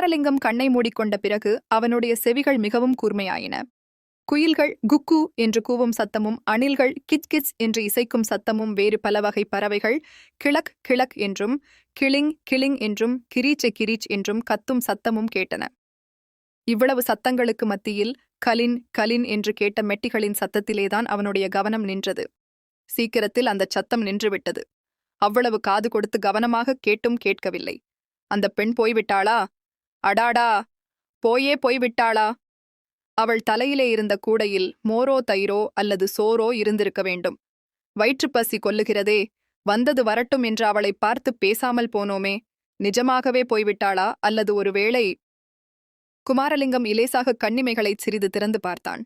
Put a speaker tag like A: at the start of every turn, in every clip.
A: குமாரலிங்கம் கண்ணை மூடிக்கொண்ட பிறகு அவனுடைய செவிகள் மிகவும் கூர்மையாயின. குயில்கள் குக்கு என்று கூவும் சத்தமும் அணில்கள் கிச் கிச் என்று இசைக்கும் சத்தமும் வேறு பல வகை பறவைகள் கிழக் கிழக் என்றும் கிளிங் கிளிங் என்றும் கிரீச்சை கிரீச் என்றும் கத்தும் சத்தமும் கேட்டன. இவ்வளவு சத்தங்களுக்கு மத்தியில் கலின் கலின் என்று கேட்ட மெட்டிகளின் சத்தத்திலேதான் அவனுடைய கவனம் நின்றது. சீக்கிரத்தில் அந்தச் சத்தம் நின்றுவிட்டது. அவ்வளவு காது கொடுத்து கவனமாக கேட்டும் கேட்கவில்லை. அந்த பெண் போய்விட்டாளா? அடாடா போயே போய்விட்டாளா? அவள் தலையிலே இருந்த கூடையில் மோரோ தயிரோ அல்லது சோரோ இருந்திருக்க வேண்டும். வயிற்றுப்பசி கொல்லுகிறதே வந்தது வரட்டும் என்று அவளை பார்த்து பேசாமல் போனோமே நிஜமாகவே போய்விட்டாளா? அல்லது ஒருவேளை குமாரலிங்கம் இலேசாக கண்ணிமைகளைச் சிறிது திறந்து பார்த்தான்.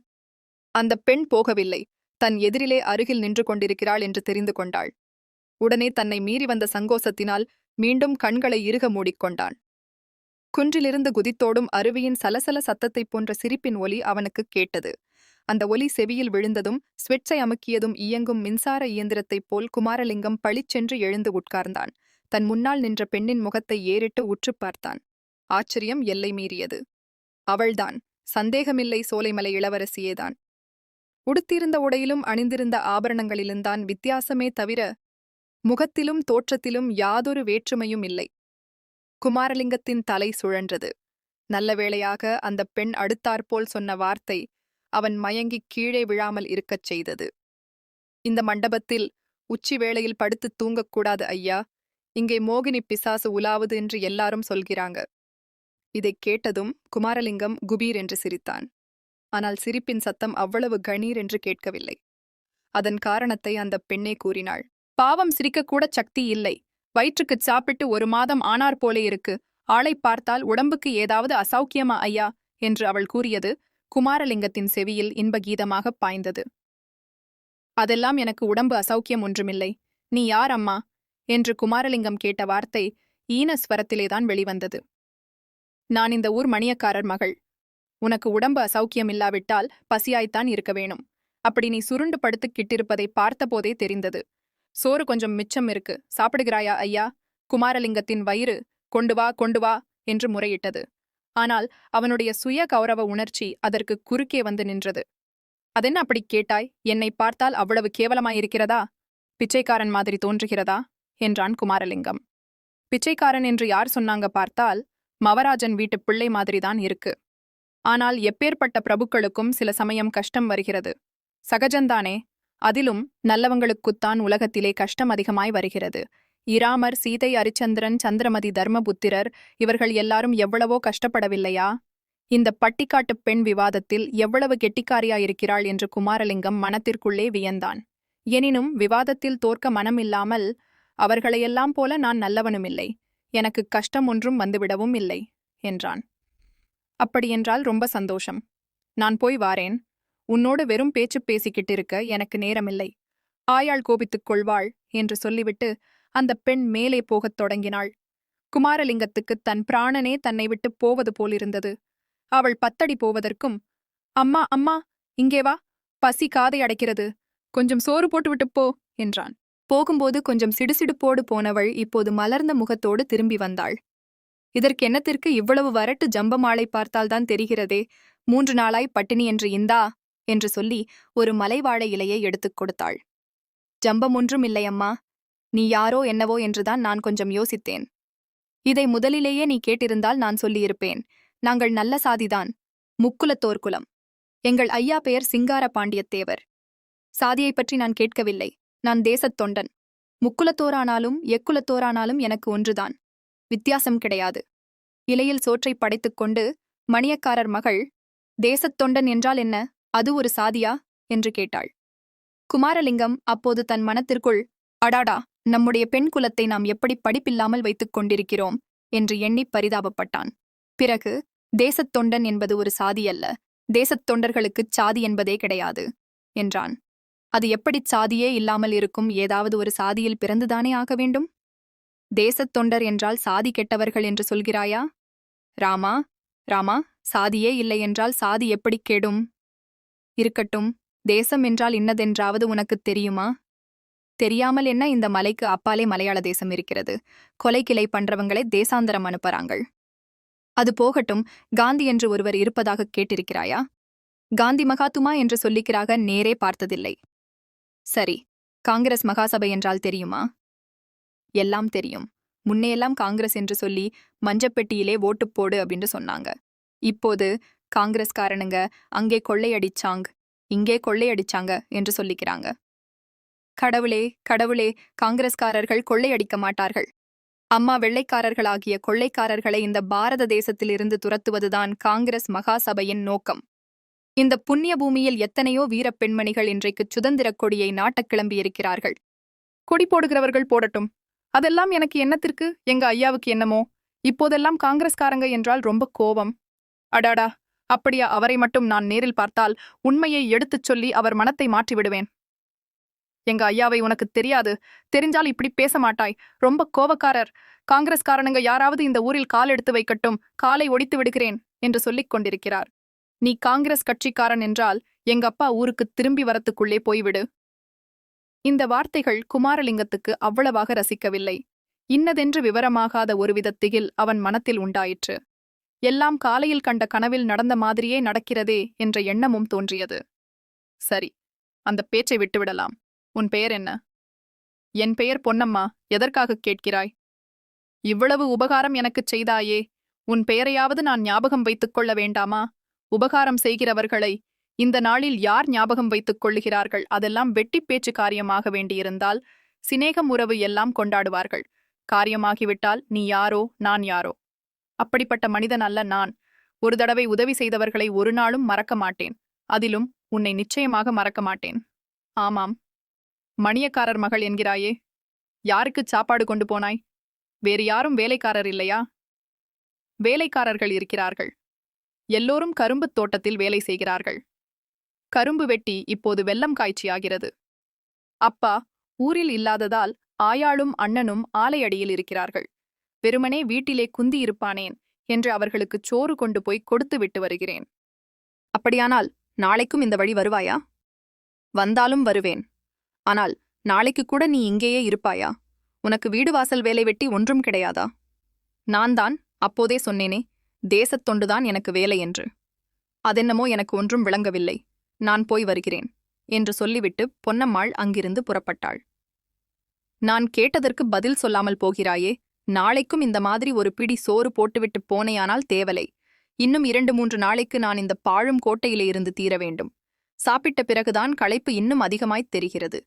A: அந்த பெண் போகவில்லை தன் எதிரிலே அருகில் நின்று கொண்டிருக்கிறாள் என்று தெரிந்து கொண்டாள். உடனே தன்னை மீறி வந்த சங்கோசத்தினால் மீண்டும் கண்களை இறுக மூடிக்கொண்டான். குன்றிலிருந்து குதித்தோடும் அருவியின் சலசல சத்தத்தைப் போன்ற சிரிப்பின் ஒலி அவனுக்குக் கேட்டது. அந்த ஒலி செவியில் விழுந்ததும் ஸ்விட்சை அமுக்கியதும் இயங்கும் மின்சார இயந்திரத்தைப் போல் குமாரலிங்கம் பளிச்சென்று எழுந்து உட்கார்ந்தான். தன் முன்னால் நின்ற பெண்ணின் முகத்தை ஏறிட்டு உற்றுப் பார்த்தான். ஆச்சரியம் எல்லை மீறியது. அவள்தான். சந்தேகமில்லை சோலைமலை இளவரசியேதான். உடுத்திருந்த உடையிலும் அணிந்திருந்த ஆபரணங்களிலும்தான் வித்தியாசமே தவிர முகத்திலும் தோற்றத்திலும் யாதொரு வேற்றுமையும் இல்லை. குமாரலிங்கத்தின் தலை சுழன்றது. நல்ல வேளையாக அந்த பெண் அடுத்தாற்போல் சொன்ன வார்த்தை அவன் மயங்கிக் கீழே விழாமல் இருக்கச் செய்தது. இந்த மண்டபத்தில் உச்சி வேளையில் படுத்துத் தூங்கக்கூடாது ஐயா. இங்கே மோகினி பிசாசு உலாவது என்று எல்லாரும் சொல்கிறாங்க. இதைக் கேட்டதும் குமாரலிங்கம் குபீர் என்று சிரித்தான். ஆனால் சிரிப்பின் சத்தம் அவ்வளவு கணீர் என்று கேட்கவில்லை. அதன் காரணத்தை அந்த பெண்ணே கூறினாள். பாவம் சிரிக்கக்கூட சக்தி இல்லை. வயிற்றுக்குச் சாப்பிட்டு ஒரு மாதம் ஆனார் போலே இருக்கு. ஆளைப் பார்த்தால் உடம்புக்கு ஏதாவது அசௌக்கியமா ஐயா? என்று அவள் கூறியது குமாரலிங்கத்தின் செவியில் இன்பகீதமாக பாய்ந்தது. அதெல்லாம் எனக்கு உடம்பு அசௌக்கியம் ஒன்றுமில்லை. நீ யார் அம்மா? என்று குமாரலிங்கம் கேட்ட வார்த்தை ஈனஸ்வரத்திலேதான் வெளிவந்தது. நான் இந்த ஊர் மணியக்காரர் மகள். உனக்கு உடம்பு அசௌக்கியம் இல்லாவிட்டால் பசியாய்த்தான் இருக்க வேணும். அப்படி நீ சுருண்டு படுத்துக் கிட்டிருப்பதை பார்த்தபோதே தெரிந்தது. சோறு கொஞ்சம் மிச்சம் இருக்கு. சாப்பிடுகிறாயா ஐயா? குமாரலிங்கத்தின் வயிறு கொண்டு வா கொண்டு வா என்று முறையிட்டது. ஆனால் அவனுடைய சுய கௌரவ உணர்ச்சி அதற்கு குறுக்கே வந்து நின்றது. அதென்ன அப்படி கேட்டாய்? என்னை பார்த்தால் அவ்வளவு கேவலமாயிருக்கிறதா? பிச்சைக்காரன் மாதிரி தோன்றுகிறதா? என்றான் குமாரலிங்கம். பிச்சைக்காரன் என்று யார் சொன்னாங்க பார்த்தால் மவராஜன் வீட்டு பிள்ளை மாதிரிதான் இருக்கு. ஆனால் எப்பேற்பட்ட பிரபுக்களுக்கும் சில சமயம் கஷ்டம் வருகிறது. சகஜந்தானே அதிலும் நல்லவங்களுக்குத்தான் உலகத்திலே கஷ்டம் அதிகமாய் வருகிறது. இராமர் சீதை அரிச்சந்திரன் சந்திரமதி தர்மபுத்திரர் இவர்கள் எல்லாரும் எவ்வளவோ கஷ்டப்படவில்லையா? இந்த பட்டிக்காட்டுப் பெண் விவாதத்தில் எவ்வளவு கெட்டிக்காரியாயிருக்கிறாள் என்று குமாரலிங்கம் மனத்திற்குள்ளே வியந்தான். எனினும் விவாதத்தில் தோற்க மனமில்லாமல் அவர்களையெல்லாம் போல நான் நல்லவனுமில்லை. எனக்கு கஷ்டம் ஒன்றும் வந்துவிடவும் இல்லை என்றான். அப்படியென்றால் ரொம்ப சந்தோஷம். நான் போய் வாரேன். உன்னோடு வெறும் பேச்சு பேசிக்கிட்டு இருக்க எனக்கு நேரமில்லை. ஆயாள் கோபித்துக் கொள்வாள் என்று சொல்லிவிட்டு அந்த பெண் மேலே போகத் தொடங்கினாள். குமாரலிங்கத்துக்கு தன் பிராணனே தன்னை விட்டு போவது போலிருந்தது. அவள் பத்தடி போவதற்கும் அம்மா அம்மா இங்கே வா பசி காதை அடைக்கிறது. கொஞ்சம் சோறு போட்டுவிட்டு போ என்றான். போகும்போது கொஞ்சம் சிடுசிடுப்போடு போனவள் இப்போது மலர்ந்த முகத்தோடு திரும்பி வந்தாள். இதற்கு என்னத்திற்கு இவ்வளவு வரட்டு ஜம்பமாளை பார்த்தால்தான் தெரிகிறதே. மூன்று நாளாய் பட்டினி என்று இந்தா என்று சொல்லி ஒரு மலைவாழை இலையை எடுத்துக் கொடுத்தாள். ஜம்பம் ஒன்றும் இல்லையம்மா நீ யாரோ என்னவோ என்றுதான் நான் கொஞ்சம் யோசித்தேன். இதை முதலிலேயே நீ கேட்டிருந்தால் நான் சொல்லியிருப்பேன். நாங்கள் நல்ல சாதிதான். முக்குலத்தோர் குலம் எங்கள் ஐயா பெயர் சிங்கார பாண்டியத்தேவர் சாதியைப் பற்றி நான் கேட்கவில்லை. நான் தேசத் தொண்டன். முக்குலத்தோரானாலும் எக்குலத்தோரானாலும் எனக்கு ஒன்றுதான். வித்தியாசம் கிடையாது. இலையில் சோற்றைப் படைத்துக் கொண்டு மணியக்காரர் மகள் தேசத் தொண்டன் என்றால் என்ன? அது ஒரு சாதியா? என்று கேட்டாள். குமாரலிங்கம் அப்போது தன் மனத்திற்குள் அடாடா நம்முடைய பெண் குலத்தை நாம் எப்படி படிப்பில்லாமல் வைத்துக் கொண்டிருக்கிறோம்? என்று எண்ணிப் பரிதாபப்பட்டான். பிறகு தேசத் தொண்டன் என்பது ஒரு சாதி அல்ல. தேசத் தொண்டர்களுக்குச் சாதி என்பதே கிடையாது என்றான். அது எப்படிச் சாதியே இல்லாமல் இருக்கும் ஏதாவது ஒரு சாதியில் பிறந்துதானே ஆக வேண்டும்? தேசத் தொண்டர் என்றால் சாதி கெட்டவர்கள் என்று சொல்கிறாயா? ராமா ராமா சாதியே இல்லை என்றால் சாதி எப்படிக் கெடும்? இருக்கட்டும் தேசம் என்றால் இன்னதென்றாவது உனக்குத் தெரியுமா? தெரியாமல் என்ன இந்த மலைக்கு அப்பாலே மலையாள தேசம் இருக்கிறது? கொலை கிளை பண்றவங்களை தேசாந்தரம் அனுப்புறாங்கள். அது போகட்டும் காந்தி என்று ஒருவர் இருப்பதாக கேட்டிருக்கிறாயா? காந்தி மகாத்துமா என்று சொல்லிக்கிறாக நேரே பார்த்ததில்லை. சரி காங்கிரஸ் மகாசபை என்றால் தெரியுமா? எல்லாம் தெரியும். முன்னையெல்லாம் காங்கிரஸ் என்று சொல்லி மஞ்சப்பெட்டியிலே ஓட்டு போடு அப்படின்னு சொன்னாங்க. இப்போது காங்கிரஸ்காரனுங்க. அங்கே கொள்ளையடிச்சாங் இங்கே கொள்ளையடிச்சாங்க என்று சொல்லிக்கிறாங்க. கடவுளே கடவுளே காங்கிரஸ்காரர்கள் கொள்ளையடிக்க மாட்டார்கள். அம்மா வெள்ளைக்காரர்களாகிய கொள்ளைக்காரர்களை இந்த பாரத தேசத்திலிருந்து துரத்துவதுதான் காங்கிரஸ் மகாசபையின் நோக்கம். இந்த புண்ணிய பூமியில் எத்தனையோ வீரப் பெண்மணிகள் இன்றைக்கு சுதந்திரக் கொடியை நாட்டக் கிளம்பியிருக்கிறார்கள். கொடி போடுகிறவர்கள் போடட்டும். அதெல்லாம் எனக்கு என்னத்திற்கு? எங்க ஐயாவுக்கு என்னமோ? இப்போதெல்லாம் காங்கிரஸ்காரங்க என்றால் ரொம்ப கோபம். அடாடா! அப்படியா அவரை மட்டும் நான் நேரில் பார்த்தால் உண்மையை எடுத்துச் சொல்லி அவர் மனத்தை மாற்றிவிடுவேன். எங்க ஐயாவை உனக்கு தெரியாது. தெரிஞ்சால் இப்படி பேச மாட்டாய். ரொம்ப கோபக்காரர் காங்கிரஸ்காரனுங்க யாராவது இந்த ஊரில் கால் எடுத்து வைக்கட்டும் காலை ஒடித்து விடுகிறேன் என்று சொல்லிக் கொண்டிருக்கிறார். நீ காங்கிரஸ் கட்சிக்காரன் என்றால் எங்க அப்பா ஊருக்கு திரும்பி வரத்துக்குள்ளே போய்விடு. இந்த வார்த்தைகள் குமாரலிங்கத்துக்கு அவ்வளவாக ரசிக்கவில்லை. இன்னதென்று விவரமாகாத ஒருவித திகில் அவன் மனத்தில் உண்டாயிற்று. எல்லாம் காலையில் கண்ட கனவில் நடந்த மாதிரியே நடக்கிறதே என்ற எண்ணமும் தோன்றியது. சரி அந்த பேச்சை விட்டுவிடலாம். உன் பெயர் என்ன? என் பெயர் பொன்னம்மா. எதற்காகக் கேட்கிறாய்? இவ்வளவு உபகாரம் எனக்குச் செய்தாயே உன் பெயரையாவது நான் ஞாபகம் வைத்துக் கொள்ள வேண்டாமா? உபகாரம் செய்கிறவர்களை இந்த நாளில் யார் ஞாபகம் வைத்துக் கொள்ளுகிறார்கள்? அதெல்லாம் வெட்டிப் பேச்சு காரியமாக வேண்டியிருந்தால் சிநேகம் உறவு எல்லாம் கொண்டாடுவார்கள். காரியமாகிவிட்டால் நீ யாரோ நான் யாரோ? அப்படிப்பட்ட மனிதன் அல்ல நான். ஒரு தடவை உதவி செய்தவர்களை ஒரு நாளும் மறக்க மாட்டேன். அதிலும் உன்னை நிச்சயமாக மறக்க மாட்டேன். ஆமாம். மணியக்காரர் மகள் என்கிறாயே. யாருக்குச் சாப்பாடு கொண்டு போனாய்? வேறு யாரும் வேலைக்காரர் இல்லையா? வேலைக்காரர்கள் இருக்கிறார்கள். எல்லோரும் கரும்புத் தோட்டத்தில் வேலை செய்கிறார்கள். கரும்பு வெட்டி இப்போது வெள்ளம் காய்ச்சியாகிறது. அப்பா ஊரில் இல்லாததால் ஆயாளும் அண்ணனும் ஆலையடியில் இருக்கிறார்கள். வெறுமனே வீட்டிலே குந்தி இருப்பானேன்? என்று அவர்களுக்குச் சோறு கொண்டு போய் கொடுத்து விட்டு வருகிறேன். அப்படியானால் நாளைக்கும் இந்த வழி வருவாயா? வந்தாலும் வருவேன். ஆனால் நாளைக்கு கூட நீ இங்கேயே இருப்பாயா? உனக்கு வீடு வாசல் வேலை வெட்டி ஒன்றும் கிடையாதா? நான் தான் அப்போதே சொன்னேனே தேசத் தொண்டுதான் எனக்கு வேலை என்று. அதென்னமோ எனக்கு ஒன்றும் விளங்கவில்லை. நான் போய் வருகிறேன் என்று சொல்லிவிட்டு பொன்னம்மாள் அங்கிருந்து புறப்பட்டாள். நான் கேட்டதற்கு பதில் சொல்லாமல் போகிறாயே நாளைக்கும் இந்த மாதிரி ஒரு பிடி சோறு போட்டுவிட்டு போனேயானால் தேவலை. இன்னும் இரண்டு மூன்று நாளைக்கு நான் இந்த பாழும் கோட்டையிலே இருந்து தீர வேண்டும். சாப்பிட்ட பிறகுதான் களைப்பு இன்னும் அதிகமாய்த் தெரிகிறது.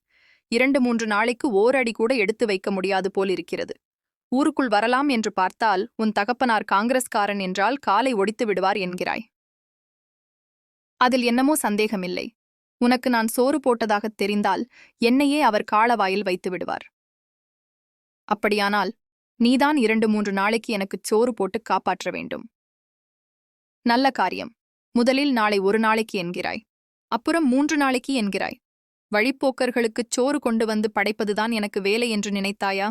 A: இரண்டு மூன்று நாளைக்கு ஓரடி கூட எடுத்து வைக்க முடியாது போலிருக்கிறது. ஊருக்குள் வரலாம் என்று பார்த்தால் உன் தகப்பனார் காங்கிரஸ்காரன் என்றால் காலை ஒடித்து விடுவார் என்கிறாய். அதில் என்னமோ சந்தேகமில்லை. உனக்கு நான் சோறு போட்டதாகத் தெரிந்தால் என்னையே அவர் காளவாயில் வைத்து விடுவார். அப்படியானால் நீதான் இரண்டு மூன்று நாளைக்கு எனக்குச் சோறு போட்டு காப்பாற்ற வேண்டும். நல்ல காரியம். முதலில் நாளை ஒரு நாளைக்கு என்கிறாய். அப்புறம் மூன்று நாளைக்கு என்கிறாய். வழிப்போக்கர்களுக்குச் சோறு கொண்டு வந்து படைப்பதுதான் எனக்கு வேலை என்று நினைத்தாயா?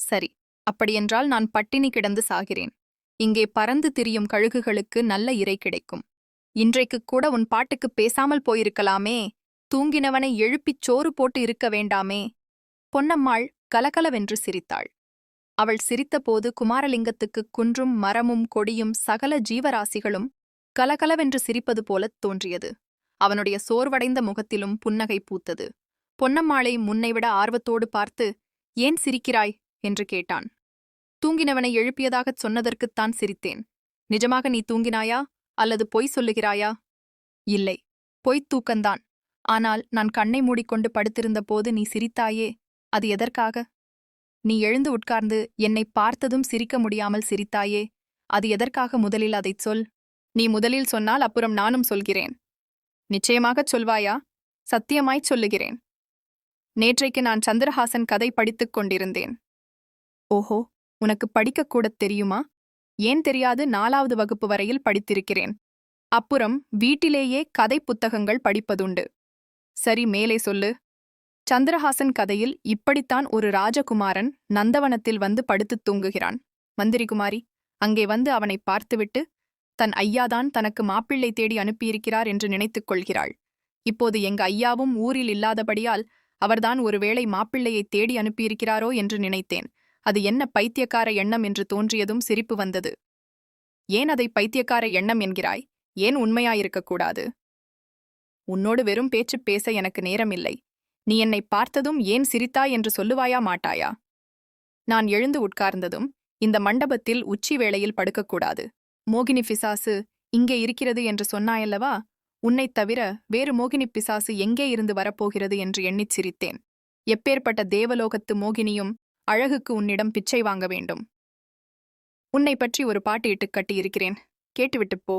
A: சரி அப்படியென்றால் நான் பட்டினி கிடந்து சாகிறேன். இங்கே பறந்து திரியும் கழுகுகளுக்கு நல்ல இறை கிடைக்கும். இன்றைக்கு கூட உன் பாட்டுக்கு பேசாமல் போயிருக்கலாமே. தூங்கினவனை எழுப்பிச் சோறு போட்டு இருக்க வேண்டாமே. பொன்னம்மாள் கலகலவென்று சிரித்தாள். அவள் சிரித்தபோது குமாரலிங்கத்துக்கு குன்றும் மரமும் கொடியும் சகல ஜீவராசிகளும் கலகலவென்று சிரிப்பது போலத் தோன்றியது. அவனுடைய சோர்வடைந்த முகத்திலும் புன்னகை பூத்தது. பொன்னம்மாளை முன்னைவிட ஆர்வத்தோடு பார்த்து ஏன் சிரிக்கிறாய்? என்று கேட்டான். தூங்கினவனை எழுப்பியதாகச் சொன்னதற்குத்தான் சிரித்தேன். நிஜமாக நீ தூங்கினாயா? அல்லது பொய் சொல்லுகிறாயா? இல்லை பொய்த் தூக்கந்தான். ஆனால் நான் கண்ணை மூடிக்கொண்டு படுத்திருந்த போது நீ சிரித்தாயே அது எதற்காக? நீ எழுந்து உட்கார்ந்து என்னை பார்த்ததும் சிரிக்க முடியாமல் சிரித்தாயே. அது எதற்காக முதலில் அதைச் சொல்? நீ முதலில் சொன்னால் அப்புறம் நானும் சொல்கிறேன். நிச்சயமாகச் சொல்வாயா? சத்தியமாய்ச் சொல்லுகிறேன். நேற்றைக்கு நான் சந்திரஹாசன் கதை படித்துக் கொண்டிருந்தேன். ஓஹோ உனக்கு படிக்கக்கூடத் தெரியுமா? ஏன் தெரியாது நாலாவது வகுப்பு வரையில் படித்திருக்கிறேன். அப்புறம் வீட்டிலேயே கதை புத்தகங்கள் படிப்பதுண்டு. சரி மேலே சொல்லு. சந்திரஹாசன் கதையில் இப்படித்தான் ஒரு ராஜகுமாரன் நந்தவனத்தில் வந்து படுத்துத் தூங்குகிறான். மந்திரிகுமாரி அங்கே வந்து அவனை பார்த்துவிட்டு தன் ஐயாதான் தனக்கு மாப்பிள்ளை தேடி அனுப்பியிருக்கிறார் என்று நினைத்துக் கொள்கிறாள். இப்போது எங்க ஐயாவும் ஊரில் இல்லாதபடியால் அவர்தான் ஒருவேளை மாப்பிள்ளையை தேடி அனுப்பியிருக்கிறாரோ என்று நினைத்தேன். அது என்ன பைத்தியக்கார எண்ணம் என்று தோன்றியதும் சிரிப்பு வந்தது. ஏன் அதை பைத்தியக்கார எண்ணம் என்கிறாய்? ஏன் உண்மையாயிருக்கக்கூடாது உன்னோடு வெறும் பேச்சு பேச எனக்கு நேரமில்லை. நீ என்னை பார்த்ததும் ஏன் சிரித்தாய் என்று சொல்லுவாயா மாட்டாயா? நான் எழுந்து உட்கார்ந்ததும் இந்த மண்டபத்தில் உச்சி வேளையில் படுக்கக்கூடாது. மோகினி பிசாசு இங்கே இருக்கிறது என்று சொன்னாயல்லவா? உன்னைத் தவிர வேறு மோகினி பிசாசு எங்கே இருந்து வரப்போகிறது என்று எண்ணிச் சிரித்தேன். எப்பேற்பட்ட தேவலோகத்து மோகினியும் அழகுக்கு உன்னிடம் பிச்சை வாங்க வேண்டும். உன்னை பற்றி ஒரு பாட்டு இட்டுக் கட்டியிருக்கிறேன். கேட்டுவிட்டுப் போ.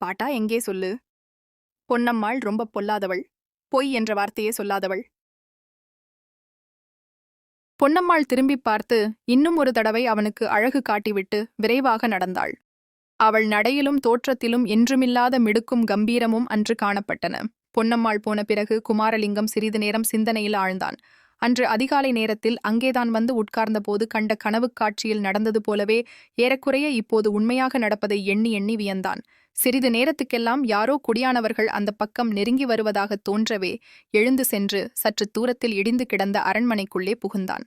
A: பாட்டா எங்கே சொல்லு? பொன்னம்மாள் ரொம்ப பொல்லாதவள். பொய் என்ற வார்த்தையே சொல்லாதவள். பொன்னம்மாள் திரும்பிப் பார்த்து இன்னும் ஒரு தடவை அவனுக்கு அழகு காட்டிவிட்டு விரைவாக நடந்தாள். அவள் நடையிலும் தோற்றத்திலும் என்றுமில்லாத மிடுக்கும் கம்பீரமும் அன்று காணப்பட்டன. பொன்னம்மாள் போன பிறகு குமாரலிங்கம் சிறிது நேரம் சிந்தனையில் ஆழ்ந்தான். அன்று அதிகாலை நேரத்தில் அங்கேதான் வந்து உட்கார்ந்தபோது கண்ட கனவுக் காட்சியில் நடந்தது போலவே ஏறக்குறைய இப்போது உண்மையாக நடப்பதை எண்ணி எண்ணி வியந்தான். சிறிது நேரத்துக்கெல்லாம் யாரோ குடியானவர்கள் அந்த பக்கம் நெருங்கி வருவதாக தோன்றவே எழுந்து சென்று சற்று தூரத்தில் இடிந்து கிடந்த அரண்மனைக்குள்ளே புகுந்தான்.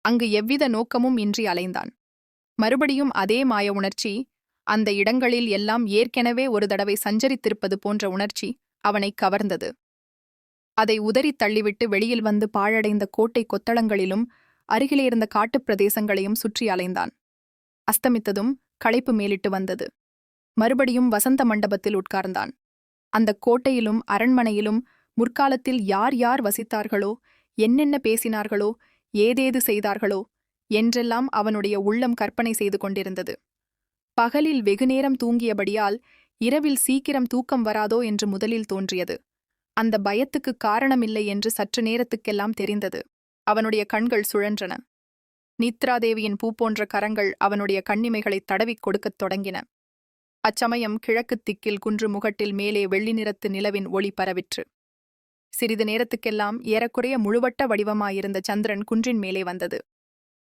A: அங்கு எவ்வித நோக்கமும் இன்றி அலைந்தான். மறுபடியும் அதே மாய உணர்ச்சி அந்த இடங்களில் எல்லாம் ஏற்கெனவே ஒரு தடவை சஞ்சரித்திருப்பது போன்ற உணர்ச்சி அவனை கவர்ந்தது. அதை உதறித் தள்ளிவிட்டு வெளியில் வந்து பாழடைந்த கோட்டை கொத்தளங்களிலும் அருகிலே இருந்த காட்டுப் பிரதேசங்களையும் சுற்றி அலைந்தான். அஸ்தமித்ததும் களைப்பு மேலிட்டு வந்தது. மறுபடியும் வசந்த மண்டபத்தில் உட்கார்ந்தான். அந்த கோட்டையிலும் அரண்மனையிலும் முற்காலத்தில் யார் யார் வசித்தார்களோ என்னென்ன பேசினார்களோ ஏதேது செய்தார்களோ என்றெல்லாம் அவனுடைய உள்ளம் கற்பனை செய்து கொண்டிருந்தது. பகலில் வெகுநேரம் தூங்கியபடியால் இரவில் சீக்கிரம் தூக்கம் வராதோ என்று முதலில் தோன்றியது. அந்த பயத்துக்கு காரணமில்லை என்று சற்று நேரத்துக்கெல்லாம் தெரிந்தது. அவனுடைய கண்கள் சுழன்றன. நித்ராதேவியின் பூ போன்ற கரங்கள் அவனுடைய கண்ணிமைகளைத் தடவிக் கொடுக்கத் தொடங்கின. அச்சமயம் கிழக்குத் திக்கில் குன்று முகட்டில் மேலே வெள்ளி நிறத்து நிலவின் ஒளி பரவிற்று. சிறிது நேரத்துக்கெல்லாம் ஏறக்குறைய முழுவட்ட வடிவமாயிருந்த சந்திரன் குன்றின் மேலே வந்தது.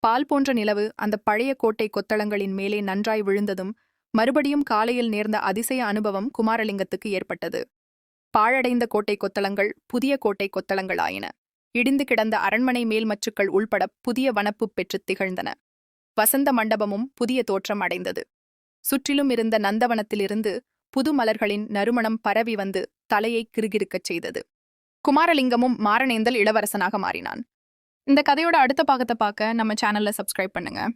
A: பால் போன்ற நிலவு அந்த பழைய கோட்டை கொத்தளங்களின் மேலே நன்றாய் விழுந்ததும் மறுபடியும் காலையில் நேர்ந்த அதிசய அனுபவம் குமாரலிங்கத்துக்கு ஏற்பட்டது. பாழடைந்த கோட்டை கொத்தளங்கள் புதிய கோட்டை கொத்தளங்களாயின. இடிந்து கிடந்த அரண்மனை மேல்மச்சுக்கள் உள்பட புதிய வனப்பு பெற்றுத் திகழ்ந்தன. வசந்த மண்டபமும் புதிய தோற்றம் அடைந்தது. சுற்றிலும் இருந்த நந்தவனத்திலிருந்து புது மலர்களின் நறுமணம் பரவி வந்து தலையை கிறுகிறுக்கச் செய்தது. குமாரலிங்கமும் மாரணேந்தல் இளவரசனாக மாறினான். இந்த கதையோட அடுத்த பாகத்தை பார்க்க நம்ம சேனல்ல சப்ஸ்கிரைப் பண்ணுங்க.